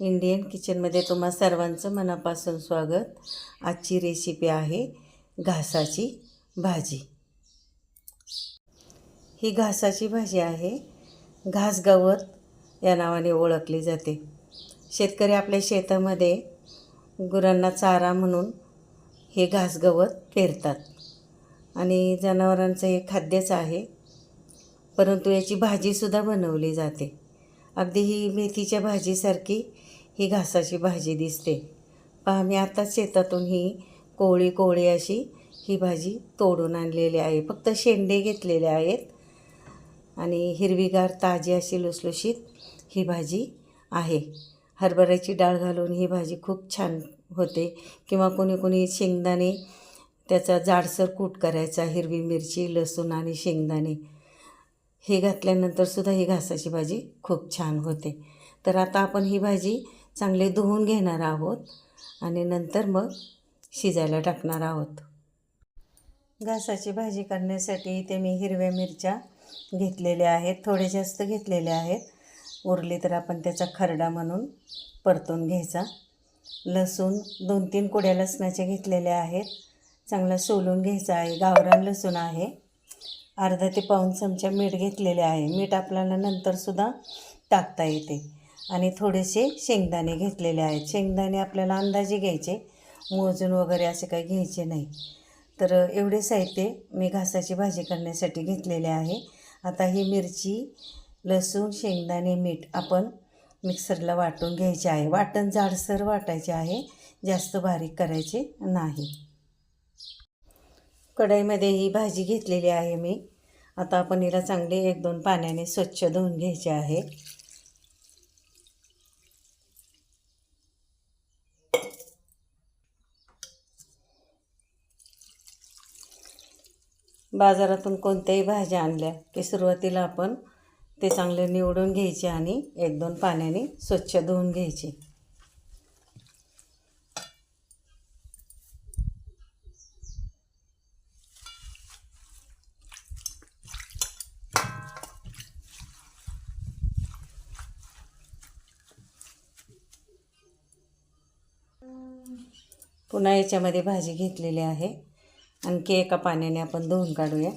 Indian किचनमध्ये तुम्हा सर्वांचं मनापासून स्वागत. आजची रेसिपी आहे घासाची भाजी. ही घासाची भाजी आहे. घास गवत या नावाने ओळखली जाते. शेतकरी आपल्या शेतामध्ये गुरांना चारा म्हणून हे घास गवत पेरतात. आणि जनावरांचं हे खाद्यच आहे. परंतु याची भाजीसुद्धा बनवली जाते. अगदी ही मेथीच्या भाजीसारखी ही घासाची भाजी दिसते. पहा मी आताच शेतातून ही कोवळी कोवळी अशी ही भाजी तोडून आणलेली आहे. फक्त शेंडे घेतलेले आहेत आणि हिरवीगार ताजी अशी लुसलुशीत ही भाजी आहे. हरभऱ्याची डाळ घालून ही भाजी खूप छान होते. किंवा कोणी कोणी शेंगदाणे त्याचा जाडसर कूट करायचा हिरवी मिरची लसूण आणि शेंगदाणे. हे घातल्यानंतरसुद्धा ही घासाची भाजी खूप छान होते. तर आता आपण ही भाजी चांगले धुवून घेणार आहोत आणि नंतर मग शिजायला टाकणार आहोत. घासाची भाजी करण्यासाठी इथे मी हिरव्या मिरच्या घेतलेल्या आहेत थोडे जास्त घेतलेल्या आहेत. उरली तर आपण त्याचा खरडा म्हणून परतून घ्यायचा. लसूण दोन तीन कुड्या लसणाच्या घेतलेल्या आहेत. चांगला सोलून घ्यायचा आहे. गावरान लसूण आहे. अर्धा ते पाऊण चमचा मीठ घेतलेले आहे. मीठ आपल्याला नंतरसुद्धा टाकता येते. आणि थोडेसे शेंगदाणे घेतलेले आहेत. शेंगदाणे आपल्याला अंदाजे घ्यायचे. मोजून वगैरे असे काही घ्यायचे नाही. तर एवढे साहित्य मी घासाची भाजी करण्यासाठी घेतलेले आहे. आता ही मिरची लसूण शेंगदाणे मीठ आपण मिक्सरला वाटून घ्यायचे आहे. वाटण जाडसर वाटायचे आहे. जास्त बारीक करायचे नाही. कढईमध्ये ही भाजी घेतलेली आहे मी. आता आपण हिला चांगली एक दोन पाण्याने स्वच्छ धुवून घ्यायचे आहे. बाजारातून कोणत्याही भाज्या आणल्या की सुरुवातीला आपण ते चांगले निवडून घ्यायचे आणि एक दोन पाण्याने स्वच्छ धुवून घ्यायचे. पुन्हा याच्यामध्ये भाजी घेतलेली आहे. आणखी एका पाण्याने आपण धुवून काढूया.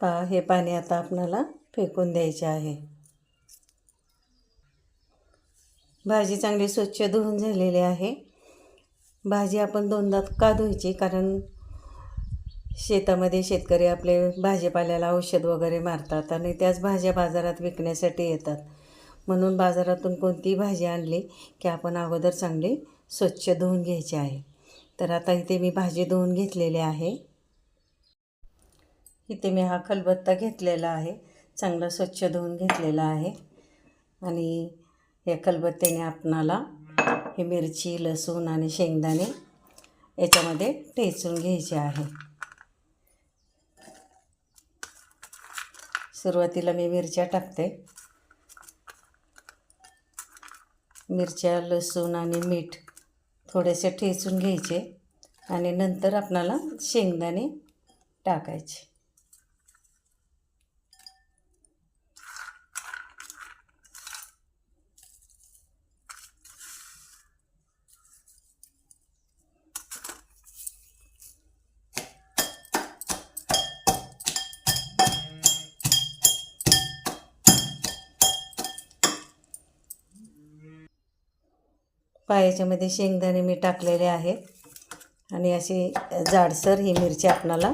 पहा हे पाणी आता आपणाला फेकून द्यायचे आहे. भाजी चांगली स्वच्छ धुवून झालेली आहे. भाजी आपण दोनदा का धुवायची? कारण शेतामध्ये शेतकरी आपले भाजीपाल्याला औषध वगैरे मारतात आणि त्याच भाज्या बाजारात विकण्यासाठी येतात. म्हणून बाजारातून कोणतीही भाजी आणली की आपण अगोदर चांगली स्वच्छ धुवून घ्यायची आहे. तर आता इथे मी भाजी धुवून घेतलेली आहे. इथे मी हा खलबत्ता घेतलेला आहे. चांगला स्वच्छ धुवून घेतलेला आहे. आणि या खलबत्त्याने आपणाला हे मिरची लसूण आणि शेंगदाणे याच्यामध्ये ठेचून घ्यायचे आहे. सुरुवातीला मी मिरच्या टाकते. मिरच्या लसूण आणि मीठ थोडेसे ठेचून घ्यायचे आणि नंतर आपणाला शेंगदाणे टाकायचे. पायाच्यामध्ये शेंगदाणे मी टाकलेले आहेत. आणि अशी जाडसर ही मिरची आपणाला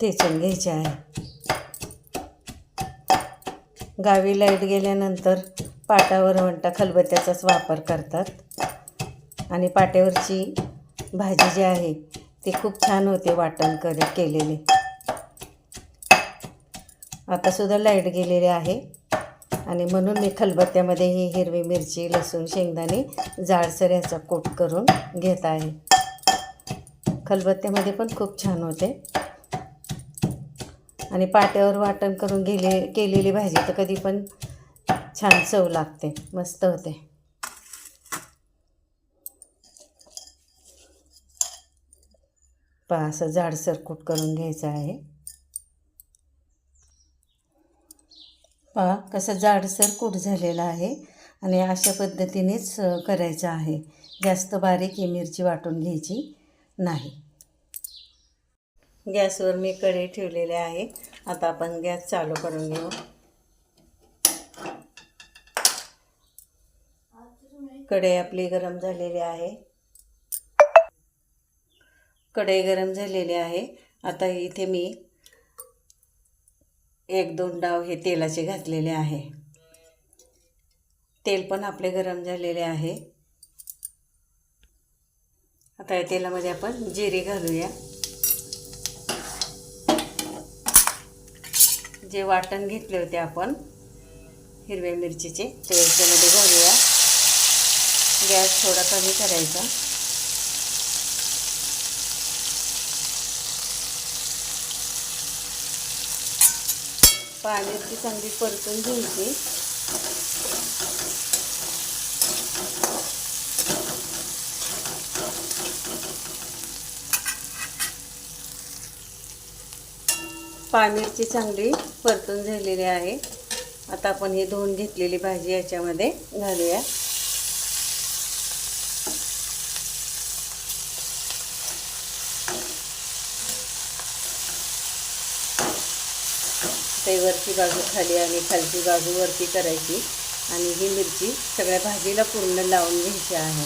ठेचून घ्यायची आहे. गावी लाइट गेल्यानंतर पाटावर म्हणता खलबत्त्याचाच वापर करतात. आणि पाट्यावरची भाजी जी आहे ती खूप छान होते वाटण कर केलेले. आतासुद्धा लाइट गेलेली आहे. आणि म्हणून मी खलबत्त्यामध्ये ही हिरवी मिरची लसूण शेंगदाणे जाडसर याचा कोट करून घेत आहे. खलबत्त्यामध्ये पण खूप छान होते. आणि पाट्यावर वाटण करून गेले केलेली भाजी तर कधी पण छान चव लागते मस्त होते. पहा असं जाडसर कूट करून घ्यायचं आहे. पहा कसं जाडसर कूट झालेलं आहे आणि अशा पद्धतीनेच करायचं आहे. जास्त बारीक ही मिरची वाटून घ्यायची नाही. गॅसवर मी कढई ठेवलेले आहे. आता आपण गॅस चालू करून घेऊ. कढई आपली गरम झालेली आहे. कढई गरम झालेली आहे. आता इथे मी एक दोन डाव हे तेलाचे घातलेले आहे. तेल पण आपले गरम झालेले आहे. आता या तेलामध्ये आपण जिरे घालूया. जे वाटण घेतले होते आपण हिरव्या मिरचीचे ते याच्यामध्ये घालूया. गॅस थोडा कमी करायचा. पाण्याची चांगली परतून घ्यायची. पाण्याची चांगली परतून झालेली आहे. आता आपण ही धुवून घेतलेली भाजी याच्यामध्ये घालूया. वरची बाजू खाली आणि खालची बाजू वरती करायची. आणि ही मिरची सगळ्या भाजीला पूर्ण लावून घ्यायची आहे.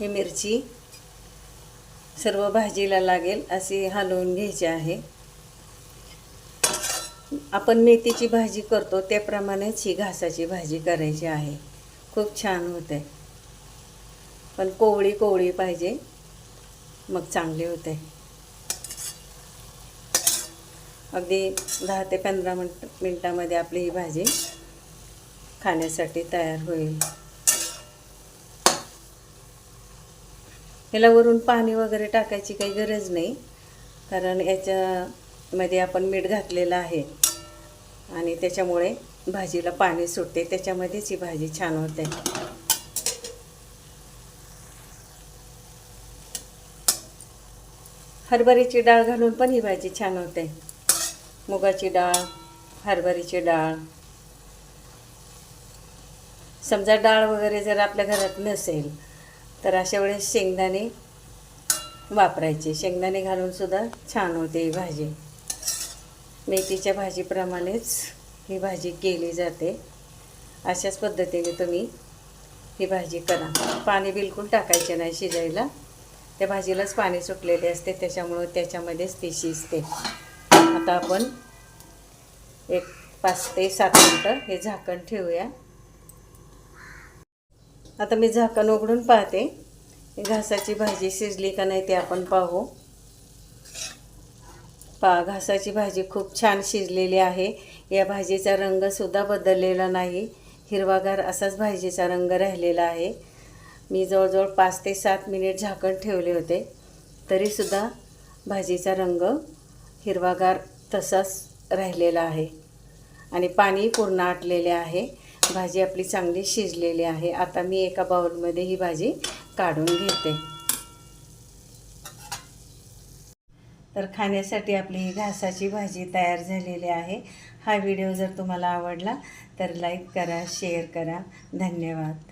ही मिरची सर्व भाजीला लागेल अशी हलवून घ्यायची आहे. आपण मेथीची भाजी करतो त्याप्रमाणेच ही घासाची भाजी करायची आहे. खूप छान होते. पण कोवळी कोवळी पाहिजे मग चांगली होते. अगदी दहा ते पंधरा मिनट मिनटामध्ये आपली ही भाजी खाण्यासाठी तयार होईल. याला वरून पाणी वगैरे टाकायची काही गरज नाही कारण याच्यामध्ये आपण मीठ घातलेलं आहे आणि त्याच्यामुळे भाजीला पाणी सुटते त्याच्यामध्येच ही भाजी छान होते. हरभऱ्याची डाळ घालून पण ही भाजी छान होते. मुगाची डाळ हरभरीची डाळ. समजा डाळ वगैरे जर आपल्या घरात नसेल तर अशा वेळेस शेंगदाणे वापरायचे. शेंगदाणे घालूनसुद्धा छान होते ही भाजी. मेथीच्या भाजीप्रमाणेच ही भाजी केली जाते. अशाच पद्धतीने तुम्ही ही भाजी करा. पाणी बिलकुल टाकायचे नाही शिजायला. त्या भाजीलाच पाणी सुटलेले असते त्याच्यामुळं त्याच्यामध्येच ती शिजते. आता आपण एक पाच ते सात मिनटं हे झाकण ठेवूया. आता मी झाकण उघडून पाहते. घासाची भाजी शिजली का नाही ते आपण पाहू. पा घासाची भाजी खूप छान शिजलेली आहे. या भाजीचा रंगसुद्धा बदललेला नाही. हिरवागार असाच भाजीचा रंग राहिलेला आहे. मी जवळजवळ पाच ते सात मिनिट झाकण ठेवले होते. तरीसुद्धा भाजीचा रंग हिरवागार तसाच राहिलेला आहे. आणि पाणी पूर्ण आटलेले आहे. भाजी आपली चांगली शिजलेली आहे. आता मी एका बाउलमध्ये ही भाजी काढून घेते. तर खाण्यासाठी आपली ही घासाची भाजी तयार झालेली आहे. हा व्हिडिओ जर तुम्हाला आवडला तर लाईक करा शेअर करा. धन्यवाद.